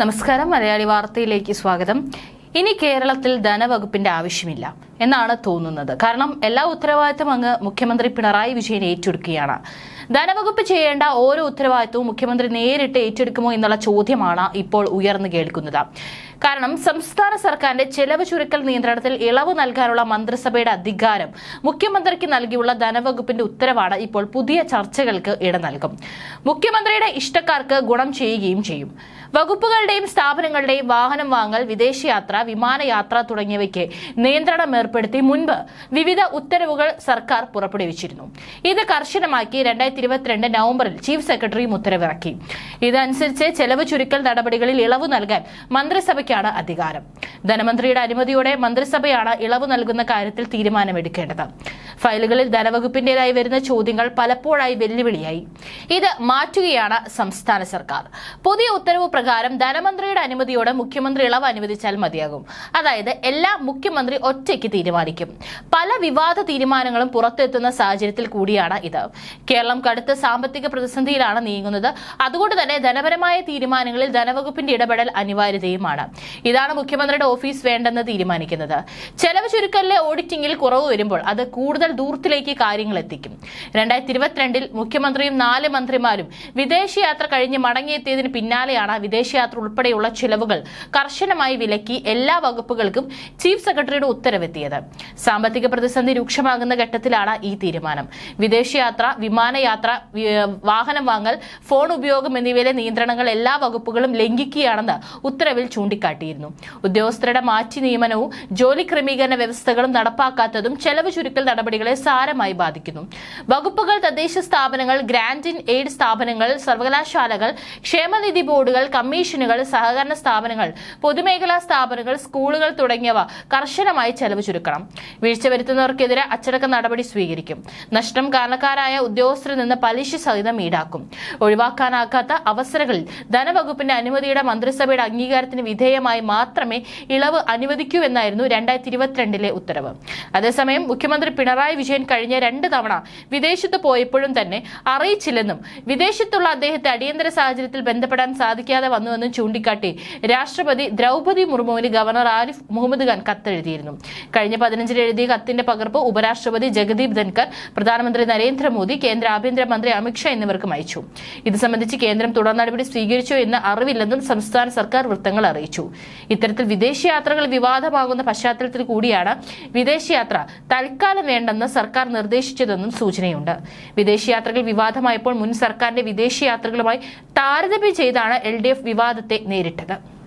നമസ്കാരം. മലയാളി വാർത്തയിലേക്ക് സ്വാഗതം. ഇനി കേരളത്തിൽ ധനവകുപ്പിന്റെ ആവശ്യമില്ല എന്നാണ് തോന്നുന്നത്. കാരണം എല്ലാ ഉത്തരവാദിത്തം അങ്ങ് മുഖ്യമന്ത്രി പിണറായി വിജയൻ ഏറ്റെടുക്കുകയാണ്. ധനവകുപ്പ് ചെയ്യേണ്ട ഓരോ ഉത്തരവാദിത്വവും മുഖ്യമന്ത്രി നേരിട്ട് ഏറ്റെടുക്കുമോ എന്നുള്ള ചോദ്യമാണ് ഇപ്പോൾ ഉയർന്നു കേൾക്കുന്നത്. കാരണം സംസ്ഥാന സർക്കാരിന്റെ ചെലവ് ചുരുക്കൽ നിയന്ത്രണത്തിൽ ഇളവ് നൽകാനുള്ള മന്ത്രിസഭയുടെ അധികാരം മുഖ്യമന്ത്രിക്ക് നൽകിയുള്ള ധനവകുപ്പിന്റെ ഉത്തരവാണ് ഇപ്പോൾ പുതിയ ചർച്ചകൾക്ക് ഇട നൽകും. മുഖ്യമന്ത്രിയുടെ ഇഷ്ടക്കാർക്ക് ഗുണം ചെയ്യുകയും ചെയ്യും. വകുപ്പുകളുടെയും സ്ഥാപനങ്ങളുടെയും വാഹനം വാങ്ങൽ വിദേശയാത്ര വിമാനയാത്ര തുടങ്ങിയവയ്ക്ക് നിയന്ത്രണം ഏർപ്പെടുത്തി മുൻപ് വിവിധ ഉത്തരവുകൾ സർക്കാർ പുറപ്പെടുവിച്ചിരുന്നു. ഇത് കർശനമാക്കി രണ്ടായിരത്തി ഇരുപത്തിരണ്ട് നവംബറിൽ ചീഫ് സെക്രട്ടറിയും ഉത്തരവിറക്കി. ഇതനുസരിച്ച് ചെലവ് ചുരുക്കൽ നടപടികളിൽ ഇളവ് നൽകാൻ മന്ത്രിസഭയ്ക്കാണ് അധികാരം. ധനമന്ത്രിയുടെ അനുമതിയോടെ മന്ത്രിസഭയാണ് ഇളവ് നൽകുന്ന കാര്യത്തിൽ തീരുമാനമെടുക്കേണ്ടത്. ഫയലുകളിൽ ധനവകുപ്പിന്റേതായി വരുന്ന ചോദ്യങ്ങൾ പലപ്പോഴായി വെല്ലുവിളിയായി. ഇത് മാറ്റുകയാണ് സംസ്ഥാന സർക്കാർ. പുതിയ ഉത്തരവ് പ്രകാരം ധനമന്ത്രിയുടെ അനുമതിയോടെ മുഖ്യമന്ത്രി ഇളവ് അനുവദിച്ചാൽ മതിയാകും. അതായത് എല്ലാ മുഖ്യമന്ത്രി ഒറ്റയ്ക്ക് തീരുമാനിക്കും. പല വിവാദ തീരുമാനങ്ങളും പുറത്തെത്തുന്ന സാഹചര്യത്തിൽ കൂടിയാണ് ഇത്. കേരളം കടുത്ത സാമ്പത്തിക പ്രതിസന്ധിയിലാണ് നീങ്ങുന്നത്. അതുകൊണ്ട് തന്നെ ധനപരമായ തീരുമാനങ്ങളിൽ ധനവകുപ്പിന്റെ ഇടപെടൽ അനിവാര്യതയുമാണ്. ഇതാണ് മുഖ്യമന്ത്രിയുടെ ഓഫീസ് വേണ്ടെന്ന് തീരുമാനിക്കുന്നത്. ചെലവ് ചുരുക്കലിലെ ഓഡിറ്റിംഗിൽ കുറവ് വരുമ്പോൾ അത് കൂടുതൽ ദൂരത്തിലേക്ക് കാര്യങ്ങൾ എത്തിക്കും രണ്ടായിരത്തി ഇരുപത്തിരണ്ടിൽ മുഖ്യമന്ത്രിയും നാല് മന്ത്രിമാരും വിദേശയാത്ര കഴിഞ്ഞ് മടങ്ങിയെത്തിയതിന് പിന്നാലെയാണ് വിദേശയാത്ര ഉൾപ്പെടെയുള്ള ചിലവുകൾ കർശനമായി വിലക്കി എല്ലാ വകുപ്പുകൾക്കും ചീഫ് സെക്രട്ടറിയുടെ ഉത്തരവെത്തിയത്. സാമ്പത്തിക പ്രതിസന്ധി രൂക്ഷമാകുന്ന ഘട്ടത്തിലാണ് ഈ തീരുമാനം. വിദേശയാത്ര വിമാനയാത്ര വാഹനം വാങ്ങൽ ഫോൺ ഉപയോഗം എന്നിവയിലെ നിയന്ത്രണങ്ങൾ എല്ലാ വകുപ്പുകളും ലംഘിക്കുകയാണെന്ന് ഉത്തരവിൽ ചൂണ്ടിക്കാട്ടിയിരുന്നു. ഉദ്യോഗസ്ഥരുടെ മാറ്റി നിയമനവും ജോലി ക്രമീകരണ വ്യവസ്ഥകളും നടപ്പാക്കാത്തതും ചെലവ് ചുരുക്കൽ നടപടികളെ സാരമായി ബാധിക്കുന്നു. വകുപ്പുകൾ തദ്ദേശ സ്ഥാപനങ്ങൾ ഗ്രാൻഡ് ഇൻ എയ്ഡ് സ്ഥാപനങ്ങൾ സർവകലാശാലകൾ ക്ഷേമനിധി ബോർഡുകൾ കമ്മീഷനുകൾ സഹകരണ സ്ഥാപനങ്ങൾ പൊതുമേഖലാ സ്ഥാപനങ്ങൾ സ്കൂളുകൾ തുടങ്ങിയവ കർശനമായി ചെലവ് ചുരുക്കണം. വീഴ്ച വരുത്തുന്നവർക്കെതിരെ അച്ചടക്ക നടപടി സ്വീകരിക്കും. നഷ്ടം കാരണക്കാരായ ഉദ്യോഗസ്ഥരിൽ നിന്ന് പലിശ സഹിതം ഈടാക്കും. ഒഴിവാക്കാനാകാത്ത അവസരങ്ങളിൽ ധനവകുപ്പിന്റെ അനുമതിയുടെ മന്ത്രിസഭയുടെ അംഗീകാരത്തിന് വിധേയമായി മാത്രമേ ഇളവ് അനുവദിക്കൂ എന്നായിരുന്നു രണ്ടായിരത്തി ഇരുപത്തിരണ്ടിലെ ഉത്തരവ്. അതേസമയം മുഖ്യമന്ത്രി പിണറായി വിജയൻ കഴിഞ്ഞ രണ്ട് തവണ വിദേശത്ത് പോയപ്പോഴും തന്നെ അറിയിച്ചില്ലെന്നും വിദേശത്തുള്ള അദ്ദേഹത്തെ അടിയന്തര സാഹചര്യത്തിൽ ബന്ധപ്പെടാൻ സാധിക്കാതെ വന്നുവെന്നും ചൂണ്ടിക്കാട്ടി രാഷ്ട്രപതി ദ്രൗപദി മുർമുവിന് ഗവർണർ ആരിഫ് മുഹമ്മദ് ഖാൻ കത്തെഴുതിയിരുന്നു. കഴിഞ്ഞ പതിനഞ്ചിൽ എഴുതിയ കത്തിന്റെ പകർപ്പ് ഉപരാഷ്ട്രപതി ജഗദീപ് ധൻകർ പ്രധാനമന്ത്രി നരേന്ദ്രമോദി കേന്ദ്ര ആഭ്യന്തരമന്ത്രി അമിത്ഷാ എന്നിവർക്കും അയച്ചു. ഇത് സംബന്ധിച്ച് കേന്ദ്രം തുടർ നടപടി സ്വീകരിച്ചോ എന്ന് അറിവില്ലെന്നും സംസ്ഥാന സർക്കാർ വൃത്തങ്ങൾ അറിയിച്ചു. ഇത്തരത്തിൽ വിദേശയാത്രകൾ വിവാദമാകുന്ന പശ്ചാത്തലത്തിൽ കൂടിയാണ് വിദേശയാത്ര തൽക്കാലം വേണ്ടെന്ന് സർക്കാർ നിർദ്ദേശിച്ചതെന്നും സൂചനയുണ്ട്. വിദേശയാത്രകൾ വിവാദമായപ്പോൾ മുൻ സർക്കാരിന്റെ വിദേശയാത്രകളുമായി താരതമ്യം ചെയ്താണ് എൽ വിവാദത്തെ നേരിട്ടത്.